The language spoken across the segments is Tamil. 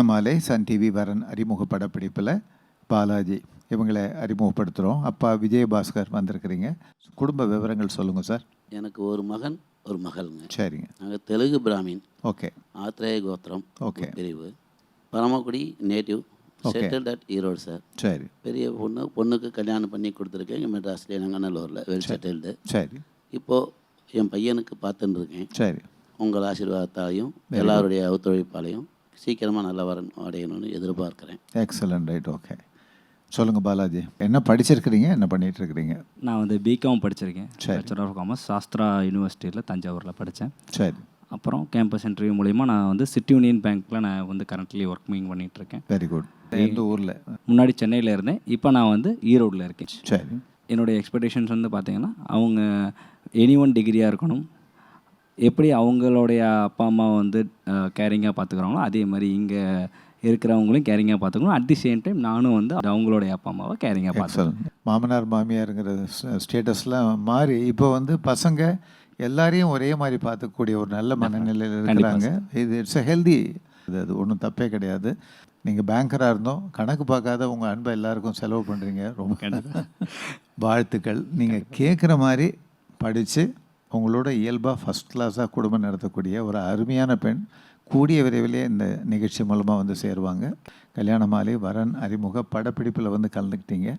கல்யாண மாலை சன் டிவி வரன் அறிமுக படப்பிடிப்பில் பாலாஜி. இவங்களை அறிமுகப்படுத்துகிறோம் அப்பா விஜயபாஸ்கர் வந்திருக்கிறீங்க. குடும்ப விவரங்கள் சொல்லுங்கள் சார். எனக்கு ஒரு மகன் ஒரு மகள்ங்க. சரிங்க. நாங்கள் தெலுங்கு பிராமின். ஓகே. ஆத்ரேய கோத்திரம். Okay. பிரிவு. Paramakudi native. Settled at Erode sir சரி. பெரிய பொண்ணு பொண்ணுக்கு கல்யாணம் பண்ணி கொடுத்துருக்கேன். இங்கே மெட்ராஸ்லேயே நங்கநல்லூரில் வெல் செட்டில்டு சரி. இப்போது என் பையனுக்கு பார்த்துன்னு இருக்கேன். சரி. உங்கள் ஆசீர்வாதத்தாலையும் எல்லாருடைய ஒத்துழைப்பாலையும் சீக்கிரமாக நல்ல வரன் அடையணும்னு எதிர்பார்க்குறேன். எக்ஸலண்ட் ரைட் ஓகே சொல்லுங்கள் பாலாஜி. என்ன படிச்சிருக்கிறீங்க? என்ன பண்ணிட்டு இருக்கிறீங்க நான் வந்து பிகாம் படிச்சிருக்கேன். சரி. பேச்சுலர் ஆஃப் காமர்ஸ் சாஸ்திரா யூனிவர்சிட்டியில் தஞ்சாவூரில் படித்தேன் சரி. அப்புறம் கேம்பஸ் இன்டர்வியூ மூலிமா நான் வந்து சிட்டி யூனியன் பேங்க்கில் நான் வந்து கரண்ட்லி ஒர்க்கிங் பண்ணிகிட்ருக்கேன் வெரி குட் எந்த ஊரில்? முன்னாடி சென்னையில் இருந்தேன். இப்போ நான் வந்து ஈரோட்டில் இருக்கேன். சரி. என்னுடைய எக்ஸ்பெக்டேஷன்ஸ் வந்து பார்த்தீங்கன்னா அவங்க எனி ஒன் டிகிரியாக இருக்கணும் எப்படி அவங்களுடைய அப்பா அம்மா வந்து கேரிங்காக பார்த்துக்குறாங்களோ அதே மாதிரி இங்கே இருக்கிறவங்களையும் கேரிங்காக பார்த்துக்கணும் அட் தி சேம் டைம் நானும் வந்து அவங்களுடைய அப்பா அம்மாவை கேரிங்காக பார்த்துக்கணும் மாமனார் மாமியாருங்கிற ஸ்டேட்டஸ்லாம் மாறி இப்போ வந்து பசங்க எல்லாரையும் ஒரே மாதிரி பார்த்துக்கூடிய ஒரு நல்ல மனநிலையில் இருக்கிறாங்க. இது இட்ஸ் எ ஹெல்தி இது அது ஒன்றும் தப்பே கிடையாது. நீங்கள் பேங்கராக இருந்தோம் கணக்கு பார்க்காத உங்கள் அன்பை எல்லாருக்கும் செலவு பண்ணுறீங்க ரொம்ப வாழ்த்துக்கள். நீங்கள் கேட்குற மாதிரி படித்து உங்களோட இயல்பாக ஃபஸ்ட் கிளாஸாக குடும்பம் நடத்தக்கூடிய ஒரு அருமையான பெண் கூடிய விரைவிலே இந்த நிகழ்ச்சி மூலமாக வந்து சேருவாங்க. கல்யாண மாலை வரன் அறிமுக படப்பிடிப்பில் வந்து கலந்துக்கிட்டீங்க.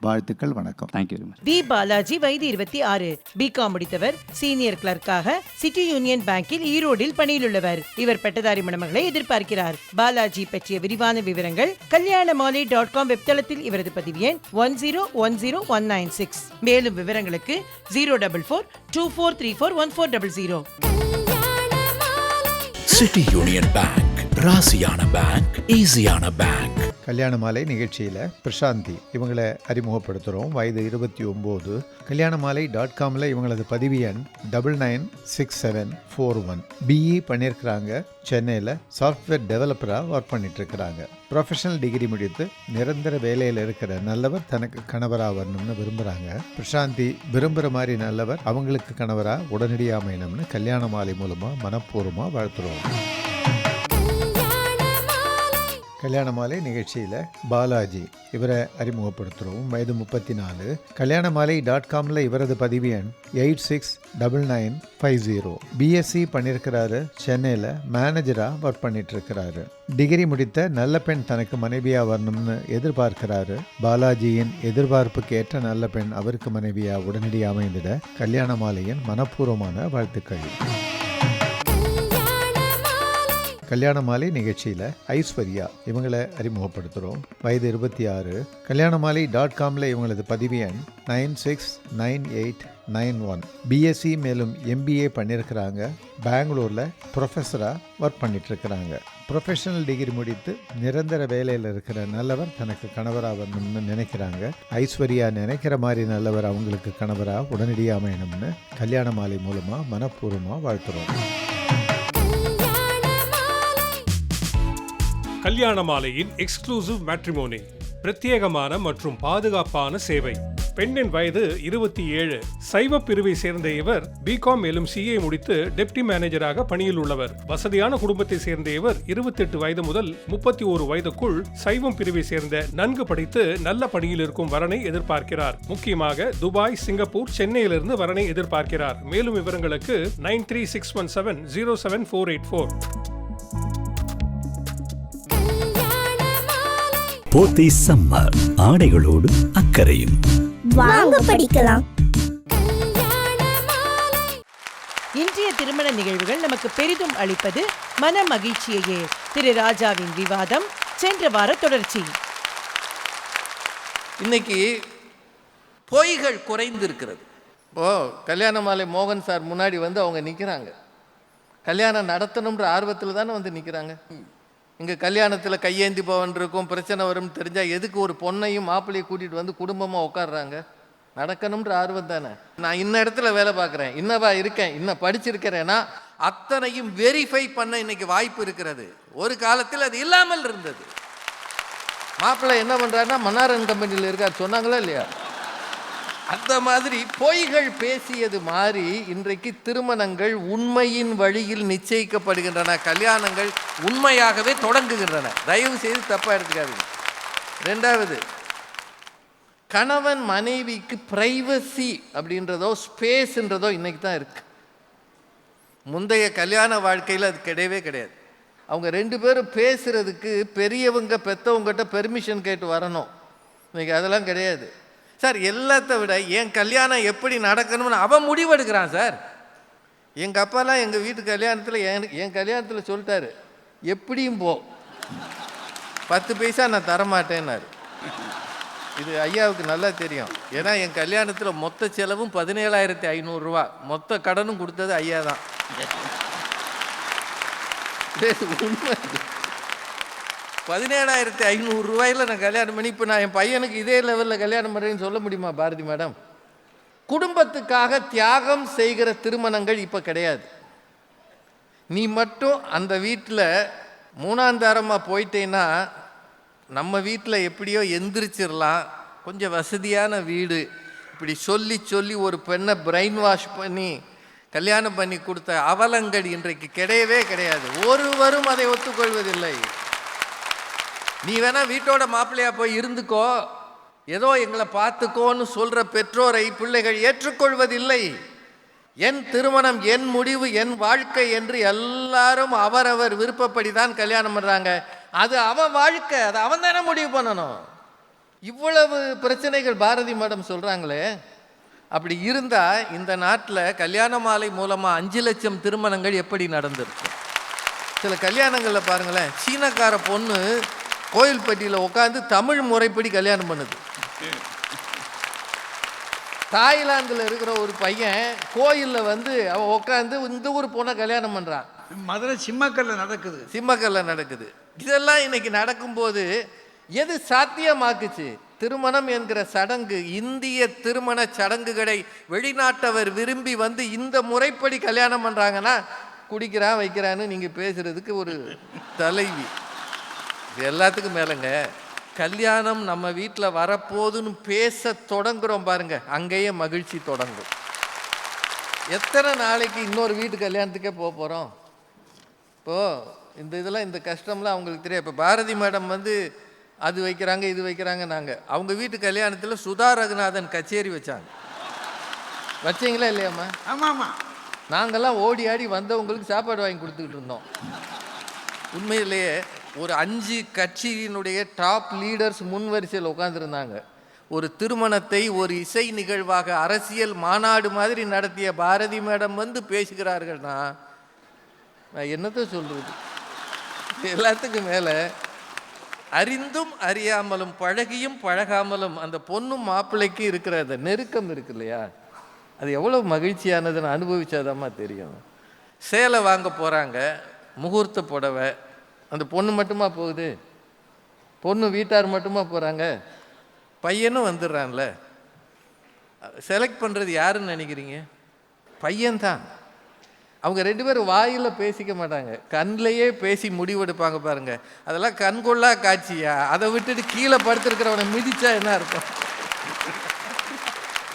வாழ்த்துக்கள் வணக்கம். Thank you very much V Balaji வயது இருபத்தி ஆறு. பிகாம் முடித்தவர். சீனியர் கிளர்க்காக சிட்டி யூனியன் பேங்கில் ஈரோடில் பணியிலுள்ளவர். இவர் பட்டதாரி மணமகளை எதிர்பார்க்கிறார். பாலாஜி பற்றிய விரிவான விவரங்கள் கல்யாண மாலை டாட் காம் வெப்தளத்தில் இவரது பதிவு எண் one zero one zero one nine six. மேலும் விவரங்களுக்கு zero double four two four three four one four double zero. City union bank ராசியான பேங்க் ஈஸியான பேங்க் கல்யாண மாலை நிகழ்ச்சியில் பிரசாந்தி இவங்களை அறிமுகப்படுத்துகிறோம் வயது இருபத்தி ஒம்பது. கல்யாண மாலை டாட் காமில் இவங்களது பதிவு எண் double nine six seven four one BE பண்ணியிருக்கிறாங்க. சென்னையில் சாஃப்ட்வேர் டெவலப்பராக ஒர்க் பண்ணிட்டுருக்கிறாங்க. ப்ரொஃபஷனல் டிகிரி முடித்து நிரந்தர வேலையில் இருக்கிற நல்லவர் தனக்கு கணவராக வரணும்னு விரும்புகிறாங்க பிரசாந்தி விரும்புகிற மாதிரி நல்லவர் அவங்களுக்கு கணவராக உடனடியாக அமையணும்னு கல்யாண மாலை மூலமாக மனப்பூர்வமாக வாழ்த்துறோம். கல்யாண மாலை நிகழ்ச்சியில் பாலாஜி இவரை அறிமுகப்படுத்துகிறோம் வயது முப்பத்தி நாலு கல்யாண மாலை டாட் காமில் இவரது பதிவு எண் eight six double nine five zero BSc பண்ணியிருக்கிறாரு. சென்னையில் மேனேஜராக ஒர்க் பண்ணிட்டுருக்கிறாரு. டிகிரி முடித்த நல்ல பெண் தனக்கு மனைவியாக வரணும்னு எதிர்பார்க்கிறாரு. பாலாஜியின் எதிர்பார்ப்புக்கு ஏற்ற நல்ல பெண் அவருக்கு மனைவியாக உடனடியாக அமைந்திட கல்யாண மாலையின் மனப்பூர்வமான வாழ்த்துக்கள். கல்யாண மாலை நிகழ்ச்சியில் ஐஸ்வர்யா இவங்களை அறிமுகப்படுத்துகிறோம் வயது இருபத்தி ஆறு. கல்யாண மாலை டாட் காமில் இவங்களது பதிவு எண் nine six nine eight nine one. BSc மேலும் எம்பிஏ பண்ணியிருக்கிறாங்க பெங்களூரில் ப்ரொஃபஸராக ஒர்க் பண்ணிகிட்ருக்கிறாங்க ப்ரொஃபஷனல் டிகிரி முடித்து நிரந்தர வேலையில் இருக்கிற நல்லவர் தனக்கு கணவராக வரணும்னு நினைக்கிறாங்க. ஐஸ்வர்யா நினைக்கிற மாதிரி நல்லவர் அவங்களுக்கு கணவராக உடனடியாக அமையணும்னு கல்யாண மாலை மூலமாக மனப்பூர்வமாக வாழ்த்துறோம். கல்யாண மாலையின் எக்ஸ்க்ளூசிவ் மேட்ரிமோனி பிரத்யேகமான மற்றும் பாதுகாப்பான சேவை. பெண்ணின் வயது இருபத்தி ஏழு. சைவ பிரிவை சேர்ந்த இவர் பிகாம் மேலும் சிஏ முடித்து டெப்டி மேனேஜராக பணியில் உள்ளவர். வசதியான குடும்பத்தை சேர்ந்த இவர் இருபத்தெட்டு வயது முதல் முப்பத்தி ஒரு வயதுக்குள் சைவம் பிரிவை சேர்ந்த நன்கு படித்து நல்ல பணியில் இருக்கும் வரனை எதிர்பார்க்கிறார். முக்கியமாக துபாய் சிங்கப்பூர் சென்னையிலிருந்து வரனை எதிர்பார்க்கிறார். மேலும் விவரங்களுக்கு nine three six one seven zero seven four eight four. Pothys summer ஆடைகளோடு அக்கறையும். வாங்க படிக்கலாம். கல்யாண மாலை இன்றைய திருமண நிகழ்வுகள் நமக்கு பெரிதும் அளிப்பது மன மகிழ்ச்சியையே. திரு ராஜாவின் விவாதம் சென்ற வார தொடர்ச்சி. இன்னைக்கு பொய்கள் குறைந்திருக்கிறது. இப்போ கல்யாண மாலை மோகன் சார் முன்னாடி வந்து அவங்க நிற்கிறாங்க கல்யாணம் நடத்தணுன்ற ஆர்வத்தில் தானே வந்து நிற்கிறாங்க இங்கே கல்யாணத்தில் கையேந்தி பவன் இருக்கும் பிரச்சனை வரும்னு தெரிஞ்சால் எதுக்கு ஒரு பொண்ணையும் மாப்பிள்ளையும் கூட்டிகிட்டு வந்து குடும்பமாக உட்காடுறாங்க நடக்கணுன்ற ஆர்வம் தானே. நான் இன்ன இடத்துல வேலை பார்க்குறேன் இன்னவா இருக்கேன் இன்னும் படிச்சிருக்கிறேன்னா அத்தனையும் வெரிஃபை பண்ண இன்னைக்கு வாய்ப்பு இருக்கிறது. ஒரு காலத்தில் அது இல்லாமல் இருந்தது. மாப்பிள்ளை என்ன பண்ணுறாருன்னா மன்னாரன் கம்பெனியில் இருக்கார். சொன்னாங்களா இல்லையா? அந்த மாதிரி பொய்கள் பேசியது மாறி இன்றைக்கு திருமணங்கள் உண்மையின் வழியில் நிச்சயிக்கப்படுகின்றன. கல்யாணங்கள் உண்மையாகவே தொடங்குகின்றன. தயவு செய்து தப்பாக எடுத்துக்காதீங்க. ரெண்டாவது கணவன் மனைவிக்கு பிரைவசி அப்படின்றதோ ஸ்பேஸ்ன்றதோ இன்னைக்கு தான் இருக்கு. முந்தைய கல்யாண வாழ்க்கையில் அது கிடையவே கிடையாது. அவங்க ரெண்டு பேரும் பேசுறதுக்கு பெரியவங்க பெத்தவங்ககிட்ட பெர்மிஷன் கேட்டு வரணும். இன்னைக்கு அதெல்லாம் கிடையாது. சார் எல்லாத்த விட என் கல்யாணம் எப்படி நடக்கணும்னு அவன் முடிவெடுக்கிறான் சார். எங்கள் அப்பாலாம் எங்கள் வீட்டு கல்யாணத்தில் என் என் கல்யாணத்தில் சொல்லிட்டாரு எப்படியும் போ. பத்து பைசா நான் தரமாட்டேன்னாரு. இது ஐயாவுக்கு நல்லா தெரியும். ஏன்னா என் கல்யாணத்தில் மொத்த செலவும் பதினேழாயிரத்தி ஐநூறுரூவா மொத்த கடனும் கொடுத்தது ஐயா தான். உண்மை பதினேழாயிரத்தி ஐநூறு ரூபாயில் நான் கல்யாணம் பண்ணி இப்போ நான் என் பையனுக்கு இதே லெவலில் கல்யாணம் பண்ணுறேன்னு சொல்ல முடியுமா பாரதி மேடம்? குடும்பத்துக்காக தியாகம் செய்கிற திருமணங்கள் இப்போ கிடையாது. நீ மட்டும் அந்த வீட்டில் மூணாந்தாரமாக போயிட்டேன்னா நம்ம வீட்டில் எப்படியோ எந்திரிச்சிடலாம் கொஞ்சம் வசதியான வீடு. இப்படி சொல்லி சொல்லி ஒரு பெண்ணை பிரெயின் வாஷ் பண்ணி கல்யாணம் பண்ணி கொடுத்த அவலங்கள் இன்றைக்கு கிடையவே கிடையாது. ஒருவரும் அதை ஒத்துக்கொள்வதில்லை. நீ வேணா வீட்டோட மாப்பிள்ளையா போய் இருந்துக்கோ. ஏதோ எங்களை பார்த்துக்கோன்னு சொல்ற பெற்றோரை பிள்ளைகள் ஏற்றுக்கொள்வதில்லை. என் திருமணம் என் முடிவு என் வாழ்க்கை என்று எல்லாரும் அவரவர் விருப்பப்படி தான் கல்யாணம் பண்றாங்க. அது அவன் வாழ்க்கை அதை அவன் தானே முடிவு பண்ணணும். இவ்வளவு பிரச்சனைகள் பாரதி மேடம் சொல்றாங்களே. அப்படி இருந்தா இந்த நாட்டில் கல்யாண மாலை மூலமா அஞ்சு லட்சம் திருமணங்கள் எப்படி நடந்திருக்கும் சில கல்யாணங்களில் பாருங்களேன் சீனக்கார பொண்ணு கோயில்பட்டியில் உட்காந்து தமிழ் முறைப்படி கல்யாணம் பண்ணுது. தாய்லாந்தில் இருக்கிற ஒரு பையன் கோயிலில் வந்து அவன் உட்காந்து இந்த ஊர் பொண்ணை கல்யாணம் பண்ணுறான் மதுரை சிம்மக்கல்ல நடக்குது. சிம்மக்கல்ல நடக்குது. இதெல்லாம் இன்னைக்கு நடக்கும்போது எது சாத்தியமாக்குச்சு? திருமணம் என்கிற சடங்கு இந்திய திருமண சடங்குகளை வெளிநாட்டவர் விரும்பி வந்து இந்த முறைப்படி கல்யாணம் பண்றாங்கன்னா குடிக்கிறான் வைக்கிறான்னு நீங்க பேசுறதுக்கு ஒரு தலைவி. இது எல்லாத்துக்கும் மேலங்க. கல்யாணம் நம்ம வீட்டில் வரப்போகுதுன்னு பேச தொடங்குறோம் பாருங்க. அங்கேயே மகிழ்ச்சி தொடங்கும். எத்தனை நாளைக்கு இன்னொரு வீட்டு கல்யாணத்துக்கே போக போகிறோம் இப்போது இந்த இதெல்லாம் இந்த கஷ்டம்லாம் அவங்களுக்கு தெரியாது. இப்போ பாரதி மேடம் வந்து அது வைக்கிறாங்க இது வைக்கிறாங்க நாங்கள் அவங்க வீட்டு கல்யாணத்தில் சுதா ரகுநாதன் கச்சேரி வச்சாங்க. வச்சீங்களா இல்லையாம்மா? ஆமா ஆமா நாங்கெல்லாம் ஓடி ஆடி வந்தவங்களுக்கு சாப்பாடு வாங்கி கொடுத்துக்கிட்டு இருந்தோம். உண்மையிலேயே ஒரு அஞ்சு கட்சியினுடைய டாப் லீடர்ஸ் முன் வரிசையில் உட்காந்துருந்தாங்க ஒரு திருமணத்தை ஒரு இசை நிகழ்வாக அரசியல் மாநாடு மாதிரி நடத்திய பாரதி மேடம் வந்து பேசுகிறார்கள்னா நான் என்னத்தை சொல்கிறது எல்லாத்துக்கும் மேலே அறிந்தும் அறியாமலும் பழகியும் பழகாமலும் அந்த பொண்ணும் மாப்பிள்ளைக்கு இருக்கிற அந்த நெருக்கம் இருக்கு இல்லையா? அது எவ்வளோ மகிழ்ச்சியானதுன்னு அனுபவிச்சாதாம்மா தெரியும். சேலை வாங்க போகிறாங்க முகூர்த்த புடவை அந்த பொண்ணு மட்டுமா போகுது? பொண்ணு வீட்டார் மட்டுமா போகிறாங்க பையனும் வந்துடுறான்ல. செலக்ட் பண்ணுறது யாருன்னு நினைக்கிறீங்க? பையன்தான். அவங்க ரெண்டு பேரும் வாயில் பேசிக்க மாட்டாங்க. கண்ணிலேயே பேசி முடிவெடுப்பாங்க பாருங்க. அதெல்லாம் கண்கொள்ளா காட்சியா? அதை விட்டுட்டு கீழே படுத்திருக்கிறவனை மிதிச்சா என்ன அர்த்தம்?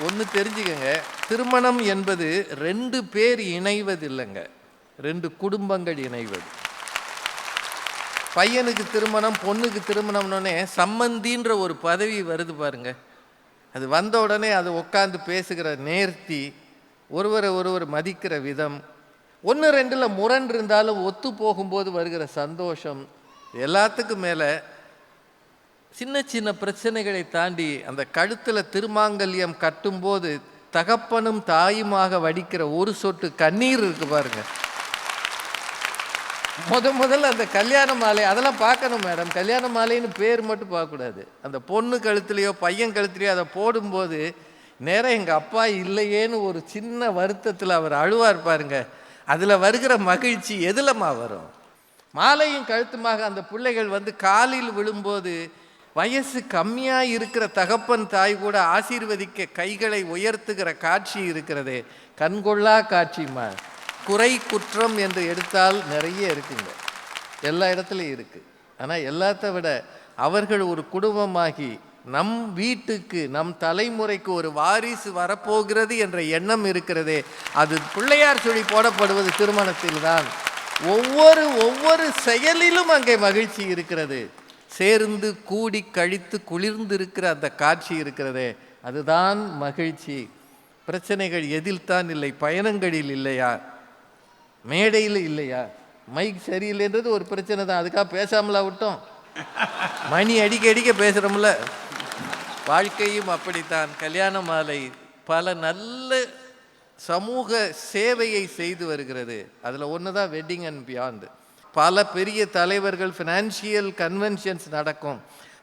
ஒன்று தெரிஞ்சுக்கங்க. திருமணம் என்பது ரெண்டு பேர் இணைவது இல்லைங்க ரெண்டு குடும்பங்கள் இணைவது. பையனுக்கு திருமணம் பொண்ணுக்கு திருமணம்னோடனே சம்மந்தின்ற ஒரு பதவி வருது பாருங்க. அது வந்த உடனே அது உட்காந்து பேசுகிற நேர்த்தி ஒருவரை ஒருவர் மதிக்கிற விதம் ஒன்று ரெண்டில் முரண் இருந்தாலும் ஒத்து போகும்போது வருகிற சந்தோஷம் எல்லாத்துக்கும் மேலே சின்ன சின்ன பிரச்சனைகளை தாண்டி அந்த கழுத்தில் திருமாங்கல்யம் கட்டும்போது தகப்பனும் தாயுமாக வடிக்கிற ஒரு சொட்டு கண்ணீர் இருக்கு பாருங்கள் முத முதல்ல அந்த கல்யாண மாலை அதெல்லாம் பார்க்கணும் மேடம். கல்யாண மாலைன்னு பேர் மட்டும் பார்க்கக்கூடாது. அந்த பொண்ணு கழுத்துலையோ பையன் கழுத்துலையோ அதை போடும்போது நேராக எங்கள் அப்பா இல்லையேன்னு ஒரு சின்ன வருத்தத்தில் அவர் அழுவார் பாருங்க. அதில் வருகிற மகிழ்ச்சி எதுலம்மா வரும்? மாலையும் கழுத்துமாக அந்த பிள்ளைகள் வந்து காலில் விழும்போது வயசு கம்மியாக இருக்கிற தகப்பன் தாய் கூட ஆசீர்வதிக்க கைகளை உயர்த்துகிற காட்சி இருக்கிறதே. கண்கொள்ளா காட்சிமா குறை குற்றம் என்று எடுத்தால் நிறைய இருக்குங்க. எல்லா இடத்துலையும் இருக்குது ஆனால் எல்லாத்த விட அவர்கள் ஒரு குடும்பமாகி நம் வீட்டுக்கு நம் தலைமுறைக்கு ஒரு வாரிசு வரப்போகிறது என்ற எண்ணம் இருக்கிறதே அது பிள்ளையார் சொல்லி போடப்படுவது திருமணத்தில்தான். ஒவ்வொரு ஒவ்வொரு செயலிலும் அங்கே மகிழ்ச்சி இருக்கிறது. சேர்ந்து கூடி கழித்து குளிர்ந்து இருக்கிற அந்த காட்சி இருக்கிறதே அதுதான் மகிழ்ச்சி. பிரச்சனைகள் எதில் தான் இல்லை பயணங்களில் இல்லையா? மேடையில் இல்லையா? மைக் சரியில்லைன்றது ஒரு பிரச்சனை தான். அதுக்காக பேசாமலா விட்டோம். மணி அடிக்க அடிக்க பேசுகிறோம்ல வாழ்க்கையும் அப்படித்தான். கல்யாண மாலை பல நல்ல சமூக சேவையை செய்து வருகிறது. அதில் ஒன்று தான் வெட்டிங் அண்ட் பியாண்டு பல பெரிய தலைவர்கள் ஃபினான்ஷியல் கன்வென்ஷன்ஸ் நடக்கும்.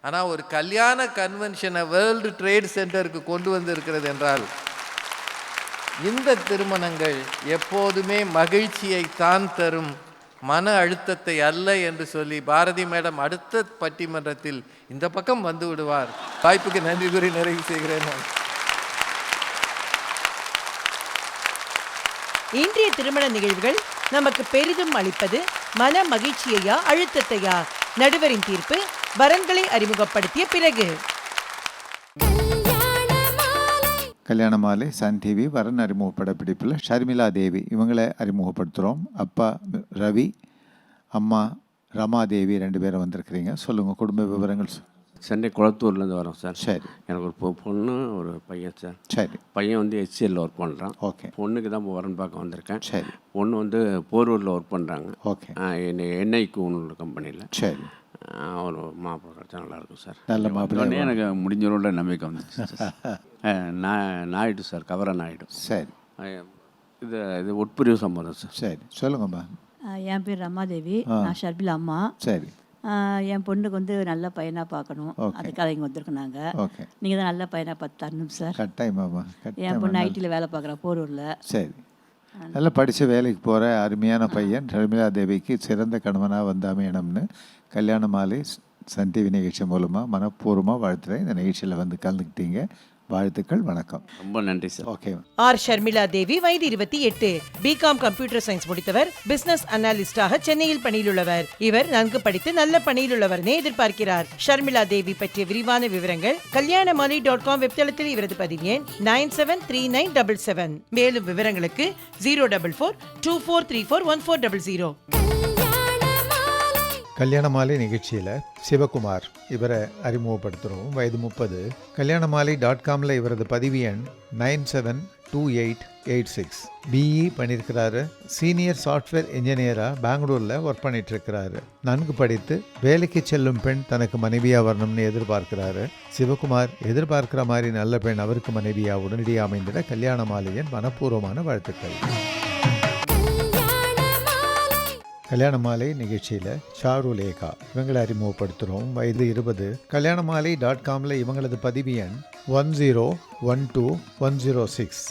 ஆனால் ஒரு கல்யாண கன்வென்ஷனை வேர்ல்டு ட்ரேட் சென்டருக்கு கொண்டு வந்திருக்கிறது என்றால் இந்த திருமணங்கள் எப்போதுமே மகிழ்ச்சியை தான் தரும் மன அழுத்தத்தை அல்ல என்று சொல்லி பாரதி மேடம் அடுத்த பட்டிமன்றத்தில் இந்த பக்கம் வந்து விடுவார். வாய்ப்புக்கு நன்றி கூறி நிறைவு செய்கிறேன் நான். இன்றைய திருமண நிகழ்வுகள் நமக்கு பெரிதும் அளிப்பது மன மகிழ்ச்சியையா அழுத்தத்தையா? நடுவரின் தீர்ப்பு வரன்களை அறிமுகப்படுத்திய பிறகு. கல்யாண மாலை சன் டிவி வரன் அறிமுகப்பட பிடிப்பில் ஷர்மிளா தேவி. இவங்களை அறிமுகப்படுத்துகிறோம் அப்பா ரவி அம்மா ரமாதேவி ரெண்டு பேரும் வந்திருக்கிறீங்க. சொல்லுங்கள் குடும்ப விவரங்கள் சென்னை குளத்தூர்லேருந்து வரோம் சார். சரி. எனக்கு ஒரு பொ- பொண்ணு ஒரு பையன் சார். சரி. பையன் வந்து ஹெச்சிஎல்ல ஒர்க் பண்ணுறான் ஓகே. பொண்ணுக்கு தான் வரன் பார்க்க வந்திருக்கேன். சரி. பொண்ணு வந்து போரூரில் ஒர்க் பண்ணுறாங்க ஓகே. என்ஐக்கு ஒன்று கம்பெனியில் சரி. ஒரு மாப்பிள்ளை கிடச்சா நல்லாயிருக்கும் சார். நல்ல மாப்பிள்ளை. எனக்கு முடிஞ்சவரோட நம்பிக்கை வந்துச்சு நான் நாயுடு சார் கவர நாயுடு. சரி. இது இது உட்பிரிவு சம்மதம் சார். சரி. சொல்லுங்கம்மா. என் பேர் ரமாதேவி. நான் ஷர்பில் அம்மா. சரி. என் பொண்ணுக்கு வந்து நல்ல பையனாக பார்க்கணும். அதுக்காக இங்கே வந்திருக்கோம் நாங்கள் ஓகே நீங்கள் தான் நல்ல பையனாக பார்த்து தரணும் சார் கட்டாயமாம்மா. என் பொண்ணு ஐடியில் வேலை பார்க்குறா போரூரில். சரி. நல்லா படித்து வேலைக்கு போகிற அருமையான பையன் ஷர்மிளா தேவிக்கு சிறந்த கணவனாக வந்த அமையணும்னு கல்யாண மாலை சன் டிவி நிகழ்ச்சி மூலமாக மனப்பூர்வமாக வாழ்த்துறேன். இந்த நிகழ்ச்சியில் வந்து கலந்துக்கிட்டீங்க. வாழ்த்துக்கள் வணக்கம். ரொம்ப நன்றி sir okay R. Sharmila Devi வயது இருபத்தி எட்டு பிகாம் கம்ப்யூட்டர் சயின்ஸ் முடித்தவர் பிசினஸ் அனாலிஸ்டாக சென்னையில் பணியிலுள்ளவர். இவர் நன்கு படித்து நல்ல பணியிலுள்ளவரனே எதிர்பார்க்கிறார். ஷர்மிளா தேவி பற்றிய விரிவான விவரங்கள் கல்யாணமாலி டாட் காம் வெப்தளத்தில் இவரது பதிவு எண் nine seven three nine double seven. மேலும் விவரங்களுக்கு zero double four two four three four one four double zero. Kalyana Malai நிகழ்ச்சியில் சிவகுமார் இவரை அறிமுகப்படுத்துகிறோம் வயது முப்பது. கல்யாண மாலை டாட் காமில் இவரது பதிவு எண் nine seven two eight eight six. BE பண்ணியிருக்கிறாரு. சீனியர் சாஃப்ட்வேர் இன்ஜினியராக பெங்களூரில் ஒர்க் பண்ணிட்டு இருக்கிறாரு நன்கு படித்து வேலைக்கு செல்லும் பெண் தனக்கு மனைவியாக வரணும்னு எதிர்பார்க்கிறாரு. சிவகுமார் எதிர்பார்க்கிற மாதிரி நல்ல பெண் அவருக்கு மனைவியாக உடனடியாக அமைந்திட கல்யாண மாலையின் மனப்பூர்வமான வாழ்த்துக்கள். கல்யாண மாலை நிகழ்ச்சியில் சாரு லேகா. இவங்களை அறிமுகப்படுத்துகிறோம் வயது இருபது. கல்யாண மாலை டாட் காமில் இவங்களது பதிவு எண் one zero one two one zero six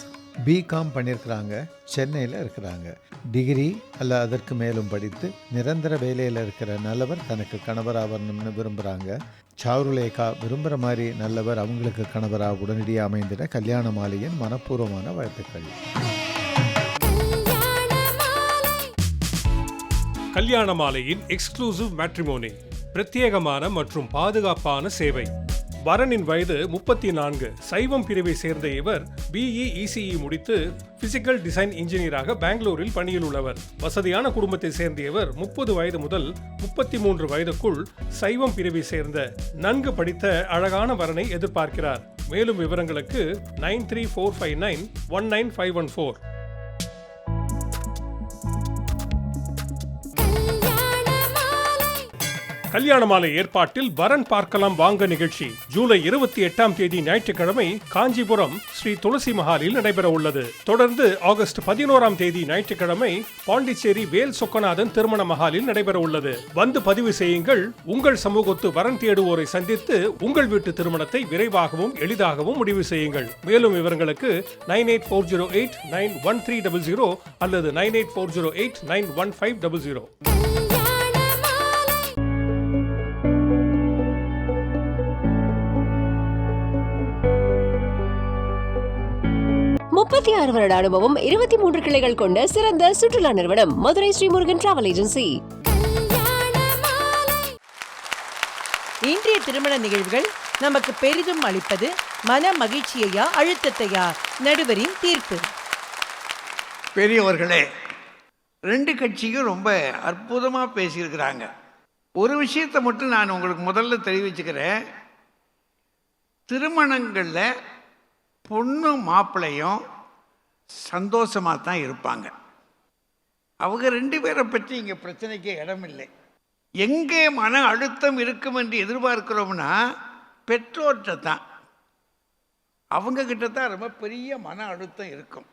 BCom பண்ணியிருக்கிறாங்க. சென்னையில் இருக்கிறாங்க. டிகிரி அல்ல அதற்கு மேலும் படித்து நிரந்தர வேலையில் இருக்கிற நல்லவர் தனக்கு கணவராகணும்னு விரும்புகிறாங்க சாருலேகா விரும்புகிற மாதிரி நல்லவர் அவங்களுக்கு கணவராக உடனடியாக அமைந்திட கல்யாண மாலையின் மனப்பூர்வமான வாழ்த்துக்கள். கல்யாண மாலையின் எக்ஸ்க்ளூசிவ் மேட்ரிமோனி பிரத்யேகமான மற்றும் பாதுகாப்பான சேவை. வரனின் வயது முப்பத்தி நான்கு சைவம் பிரிவை சேர்ந்த இவர் பிஇ இசிஇ முடித்து பிசிக்கல் டிசைன் இன்ஜினியராக பெங்களூரில் பணியில் உள்ளவர். வசதியான குடும்பத்தை சேர்ந்த இவர் முப்பது வயது முதல் முப்பத்தி மூன்று வயதுக்குள் சைவம் பிரிவை சேர்ந்த நன்கு படித்த அழகான வரனை எதிர்பார்க்கிறார். மேலும் விவரங்களுக்கு nine three four five nine one nine five one four. Kalyana Malai ஏற்பாட்டில் வரன் பார்க்கலாம் வாங்க நிகழ்ச்சி. ஜூலை இருபத்தி எட்டாம் தேதி ஞாயிற்றுக்கிழமை காஞ்சிபுரம் ஸ்ரீ துளசி மஹாலில் நடைபெற உள்ளது. தொடர்ந்து ஆகஸ்ட் பதினோராம் தேதி ஞாயிற்றுக்கிழமை பாண்டிச்சேரி வேல் சொக்கநாதன் திருமண மஹாலில் நடைபெற உள்ளது. வந்து பதிவு செய்யுங்கள். உங்கள் சமூகத்து வரன் தேடுவோரை சந்தித்து உங்கள் வீட்டு திருமணத்தை விரைவாகவும் எளிதாகவும் முடிவு செய்யுங்கள். மேலும் விவரங்களுக்கு nine eight four zero eight nine one three double zero அல்லது nine eight four zero eight nine one five double zero. முப்பத்தி ஆறு வருட அனுபவம் இருபத்தி மூன்று கிளைகள் கொண்ட சிறந்த சுற்றுலா நிறுவனம் மதுரை ஸ்ரீமுருகன் டிராவல் ஏஜென்சி இன்றைய திருமண நிகழ்வுகள் நமக்கு பெரிதும் அளிப்பது மன மகிழ்ச்சியையா அழுத்தத்தையா? நடுவரின் தீர்ப்பு. பெரியவர்களே ரெண்டு கட்சியும் ரொம்ப அற்புதமாக பேசியிருக்கிறாங்க. ஒரு விஷயத்தை மட்டும் நான் உங்களுக்கு முதல்ல தெரிவிச்சுக்கிறேன். திருமணங்களில் பொண்ணு மாப்பிள்ளையும் சந்தோஷமாக தான் இருப்பாங்க. அவங்க ரெண்டு பேரை பற்றி இங்கே பிரச்சனைக்கு இடமில்லை. எங்கே மன அழுத்தம் இருக்கும் என்று எதிர்பார்க்கிறோம்னா பெற்றோர்கிட்ட தான். அவங்கக்கிட்ட தான் ரொம்ப பெரிய மன அழுத்தம் இருக்கும்.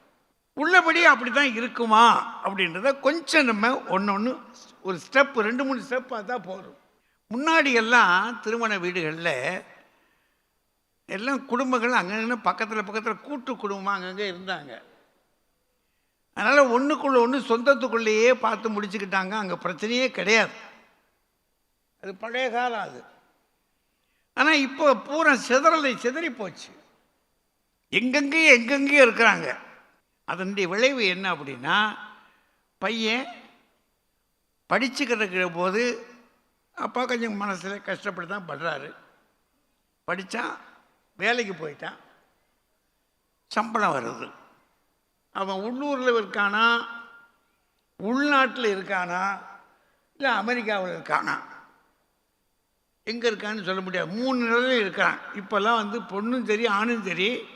உள்ளபடி அப்படி தான் இருக்குமா அப்படின்றத கொஞ்சம் நம்ம ஒன்று ஒன்று ஒரு ஸ்டெப் ரெண்டு மூணு ஸ்டெப் பார்த்தா போதும். முன்னாடியெல்லாம் திருமண வீடுகளில் எல்லாம் குடும்பங்கள் அங்கங்கே பக்கத்தில் பக்கத்தில் கூட்டு குடும்பமாக அங்கங்கே இருந்தாங்க. அதனால் ஒன்றுக்குள்ள ஒன்று சொந்தத்துக்குள்ளேயே பார்த்து முடிச்சுக்கிட்டாங்க. அங்கே பிரச்சனையே கிடையாது. அது பழைய காலம் அது. ஆனால் இப்போ பூரா சிதறலை சிதறி போச்சு எங்கெங்கேயும் எங்கெங்கேயும் இருக்கிறாங்க? அதனுடைய விளைவு என்ன அப்படின்னா பையன் படிச்சுக்கிற போது அப்பா கொஞ்சம் மனசில் கஷ்டப்பட்டு தான் படுறாரு. படித்தான் வேலைக்கு போயிட்டான். சம்பளம் வருது. அவன் உள்ளூரில் இருக்கானா? உள்நாட்டில் இருக்கானா? இல்லை அமெரிக்காவில் இருக்கானா? எங்கே இருக்கான்னு சொல்ல முடியாது. மூணு நிலையில் இருக்கான் இப்போல்லாம் வந்து பொண்ணும் சரி ஆணும் சரி.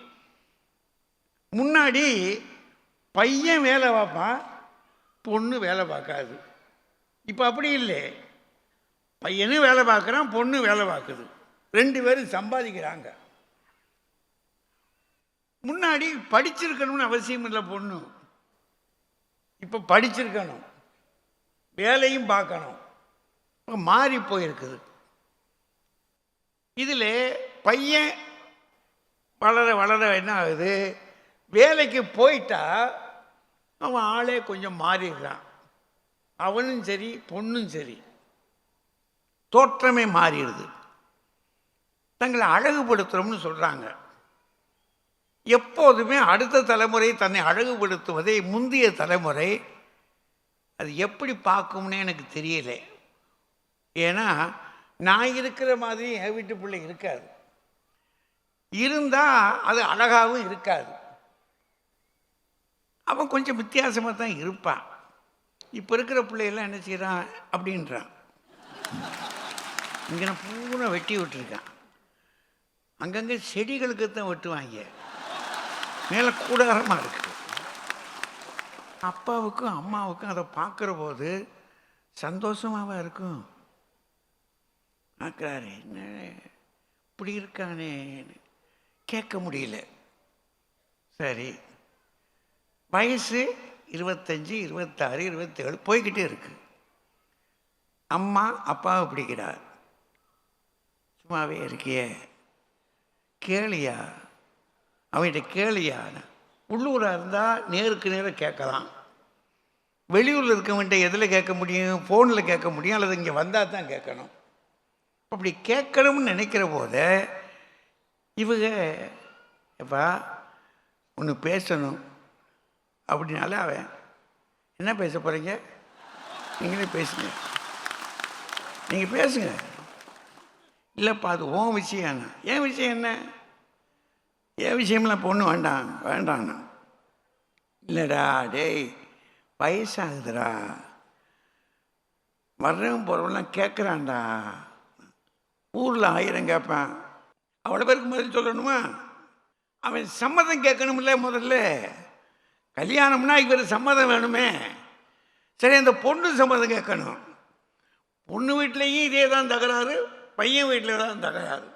முன்னாடி பையன் வேலை பார்ப்பான் பொண்ணு வேலை பார்க்காது. இப்போ அப்படி இல்லை. பையனும் வேலை பார்க்குறான் பொண்ணு வேலை பார்க்குது. ரெண்டு பேரும் சம்பாதிக்கிறாங்க. முன்னாடி படிச்சிருக்கணும்னு அவசியம் இல்லை பொண்ணு. இப்போ படிச்சிருக்கணும். வேலையும் பார்க்கணும். இப்போ மாறி போயிருக்குது. இதில் பையன் வளர வளர என்ன ஆகுது? வேலைக்கு போயிட்டா அவன் ஆளே கொஞ்சம் மாறிடுறான். அவனும் சரி பொண்ணும் சரி. தோற்றமே மாறிடுது. தங்களை அழகுபடுத்துகிறோம்னு சொல்கிறாங்க எப்போதுமே அடுத்த தலைமுறை தன்னை அழகுபடுத்துவதை முந்தைய தலைமுறை அது எப்படி பார்க்கும்னே எனக்கு தெரியல. ஏன்னா நான் இருக்கிற மாதிரி என் வீட்டு பிள்ளை இருக்காது. இருந்தால் அது அழகாகவும் இருக்காது. அவன் கொஞ்சம் வித்தியாசமாக தான் இருப்பான். இப்போ இருக்கிற பிள்ளையெல்லாம் என்ன செய்கிறான் அப்படின்றான். இங்கே நான் பூனை வெட்டி விட்டுருக்கான். அங்கங்கே செடிகளுக்கு தான் வெட்டுவாங்க. மேலே கூடாரமாக இருக்குது அப்பாவுக்கும் அம்மாவுக்கும் அதை பார்க்குற போது சந்தோஷமாவா இருக்கும்? பார்க்குறாரு என்ன இப்படி இருக்கானே? கேட்க முடியல. சரி. வயசு இருபத்தஞ்சி இருபத்தாறு இருபத்தேழு போய்கிட்டே இருக்கு. அம்மா அப்பாவை பிடிக்கிறார் சும்மாவே இருக்கியே. கேளியா? அவன்கிட்ட கேளியான உள்ளூராக இருந்தால் நேருக்கு நேராக கேட்கலாம். வெளியூரில் இருக்கவன்ட்ட எதில் கேட்க முடியும்? ஃபோனில் கேட்க முடியும்? அல்லது இங்கே வந்தால் தான் கேட்கணும். அப்படி கேட்கணும்னு நினைக்கிற போது இவங்க எப்பா ஒன்று பேசணும். அப்படின்னால அவன் என்ன பேச போகிறீங்க நீங்களே பேசுங்க. நீங்கள் பேசுங்க. இல்லைப்பா அது உன் விஷயம் என்ன? என் விஷயம் என்ன? என் விஷயம்லாம் பொண்ணு வேண்டாம் வேண்டாண்ணா இல்லைடா டேய் வயசாகுதுடா. வர்றவன் போகிறவெல்லாம் கேட்குறான்டா ஊரில் ஆயிரம் கேட்பேன் அவ்வளோ பேருக்கு முதல்ல சொல்லணுமா? அவன் சம்மதம் கேட்கணும்ல முதல்ல. கல்யாணம்னா இவர் சம்மதம் வேணுமே. சரி அந்த பொண்ணு சம்மதம் கேட்கணும். பொண்ணு வீட்லேயும் இதே தான் தகராறு பையன் வீட்டில் தான் தகராறு.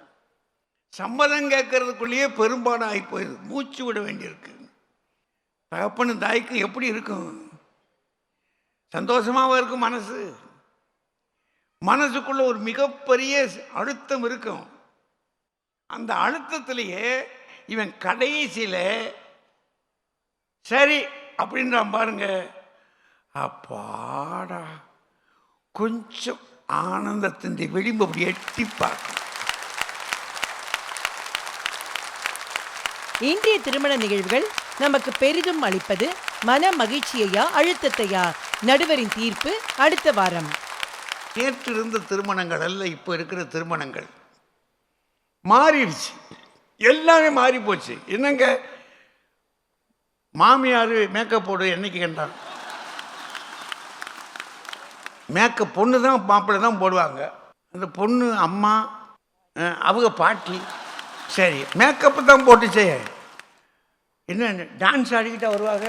சம்மதம் கேட்கறதுக்குள்ளேயே பெரும்பாடம் ஆகி போயிடுது மூச்சு விட வேண்டியிருக்கு. தகப்பனும் தாய்க்கும் எப்படி இருக்கும்? சந்தோஷமாகவும் இருக்கும் மனசு. மனசுக்குள்ள ஒரு மிகப்பெரிய அழுத்தம் இருக்கும். அந்த அழுத்தத்திலேயே இவன் கடைசியில் சரி அப்படின்றான் பாருங்க. அப்பாடா. கொஞ்சம் ஆனந்தத்தின் விளிம்பு அப்படி எட்டி பார்க்கும். இன்றைய திருமண நிகழ்வுகள் நமக்கு பெரிதும் அளிப்பது மன மகிழ்ச்சியையா அழுத்தத்தையா? நடுவரின் தீர்ப்பு அடுத்த வாரம். நேற்று இருந்த திருமணங்கள் அல்ல இப்போ இருக்கிற திருமணங்கள். மாறிடுச்சு. எல்லாமே மாறி போச்சு என்னங்க? மாமியார் மேக்கப் போடு என்னைக்கு கண்டான் மேக்கப் பொண்ணு தான் மாப்பிள்ளை தான் போடுவாங்க. அந்த பொண்ணு அம்மா அவங்க பாட்டி சரி மேக்கப்பு தான் போட்டு செய்ய. என்ன டான்ஸ் ஆடிக்கிட்டா வருவாங்க?